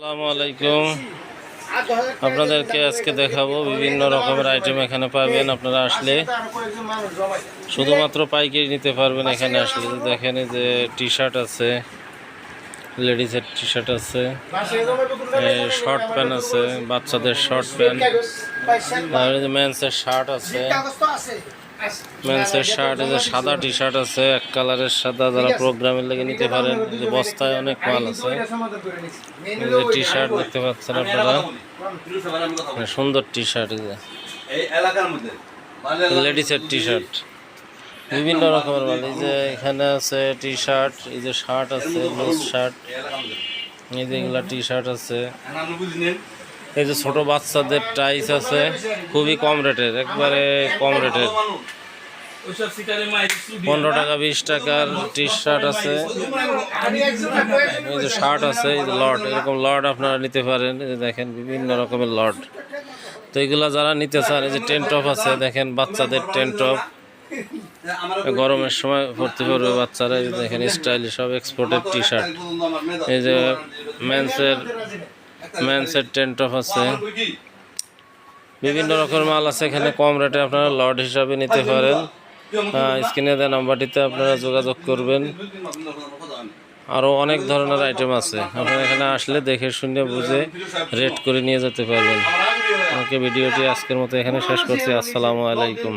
আসসালামু আলাইকুম। আপনাদেরকে আজকে দেখাবো বিভিন্ন রকমের আইটেম এখানে পাবেন। আপনারা আসলে শুধুমাত্র পাইকারি নিতে পারবেন এখানে আসলে। দেখেন যে টি শার্ট আছে। লেডিসের টি শার্ট আছে শর্ট প্যান্ট আছে বাচ্চাদের শর্ট প্যান্ট যে মেন্সের শার্ট আছে। মেন্সের শার্ট যে সাদা টি শার্ট আছে এক কালারের সাদা যারা প্রোগ্রামের লেগে নিতে পারেন যে বস্তায় অনেক মাল আছে। টি শার্ট দেখতে পাচ্ছেন আপনারা। সুন্দর টি শার্ট এই যে। এলাকার মধ্যে। লেডিসের টি শার্ট বিভিন্ন রকমের মাল, এই যে এখানে আছে টি শার্ট এই যে শার্ট আছে লুজ শার্ট এই যে এগুলা টি শার্ট আছে। এই যে ছোট বাচ্চাদের টাইস আছে, খুবই কম রেটের একবারে কম রেটের পনেরো টাকা, বিশ টাকার টি শার্ট আছে। এই যে শার্ট আছে, এই যে লট এরকম লট আপনারা নিতে পারেন, এই যে দেখেন বিভিন্ন রকমের লট তো এগুলা যারা নিতে চান, এই যে টেন টপ আছে, দেখেন বাচ্চাদের টেন টপ। গরমের সময় ভর্তি করবে বাচ্চারা এই দেখেন স্টাইলিশ সব এক্সপোর্টের টি শার্ট এই যে মেন্সের মেন্সের টেন টপ আছে। বিভিন্ন রকমের মাল আছে, এখানে কম রেটে আপনারা লট হিসাবে নিতে পারেন। স্ক্রিনে দেওয়া নাম্বারটিতে আপনারা যোগাযোগ করবেন। আরও অনেক ধরনের আইটেম আছে। আপনারা এখানে আসলে দেখে শুনে বুঝে রেট করে নিয়ে যেতে পারবেন। আমাকে ভিডিওটি আজকের মতো এখানে শেষ করছি। আসসালামু আলাইকুম।